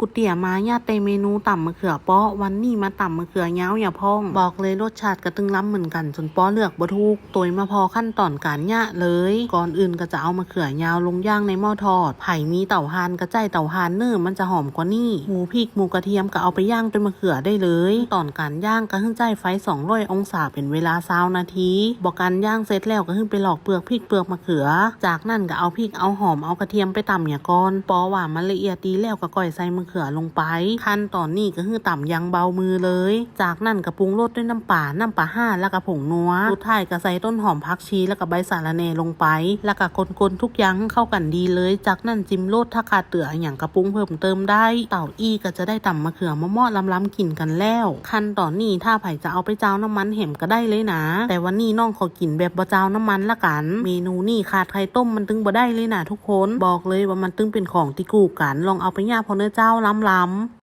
กุเตี๋ยมาญาเตเมนูต่ำมะเขือเปาะวันนี้มาต่ำมะเขือเย้าวอย่าพอง บอกเลยรสชาติกระตึงล้ำเหมือนกันจนป้อเลือกบ่ถูกตัวมาพอขั้นตอนการย่เลย ก่อนอื่นก็จะเอามะเขือยาวลงย่างในหม้อทอด ไผ่มีเต่าหานกระใจเต่าหานเนื้อมันจะหอมกว่านี่หมูพริกหมูกระเทียมก็เอาไปย่างเป็นมะเขือได้เลย ตอนการย่างก็ขึ้นใจไฟสองร้อยองศาเป็นเวลาซาวนาที บอกการย่างเสร็จแล้วก็ขึ้นไปหลอกเปลือกพริกเปลือกมะเขือ จากนั้นก็เอาพริกเอาหอมเอากระเทียมไปตำอย่าก่อนปอว่ามันละเอียดดีแล้วก็ก่อยใส่มะเขือลงไป ขั้นตอนนี้ก็คือต่ำยังเบามือเลย จากนั้นก็ปรุงรสด้วยน้ำป่าน้ำปลาห้าแล้วก็ผงนัวสุดท้ายก็ใส่ต้นหอมผักชีแล้วก็ใบสาระแหน่ลงไป แล้วก็คนๆทุกอย่างเข้ากันดีเลย จากนั้นจิ้มโรสถ้าขาดเตืออย่างกระปรุงเพิ่มเติมได้ เต่าอี้ก็จะได้ต่ำมะเขือมะม่อล้ำๆกินกันแล้ว ขั้นตอนนี้ถ้าไผ่จะเอาไปเจ้าน้ำมันเห็มก็ได้เลยนะ แต่วันนี้น้องขอกินแบบบ่เจ้าน้ำมันละกัน เมนูนี่ขาดไข่ต้มมันตึงบ่ได้เลยนะทุกคน บอกเลยว่ามันตึงเป็นของติกูกัน ลองเอาไปย่าพอเนื้อเจ้าล้ำล้ำ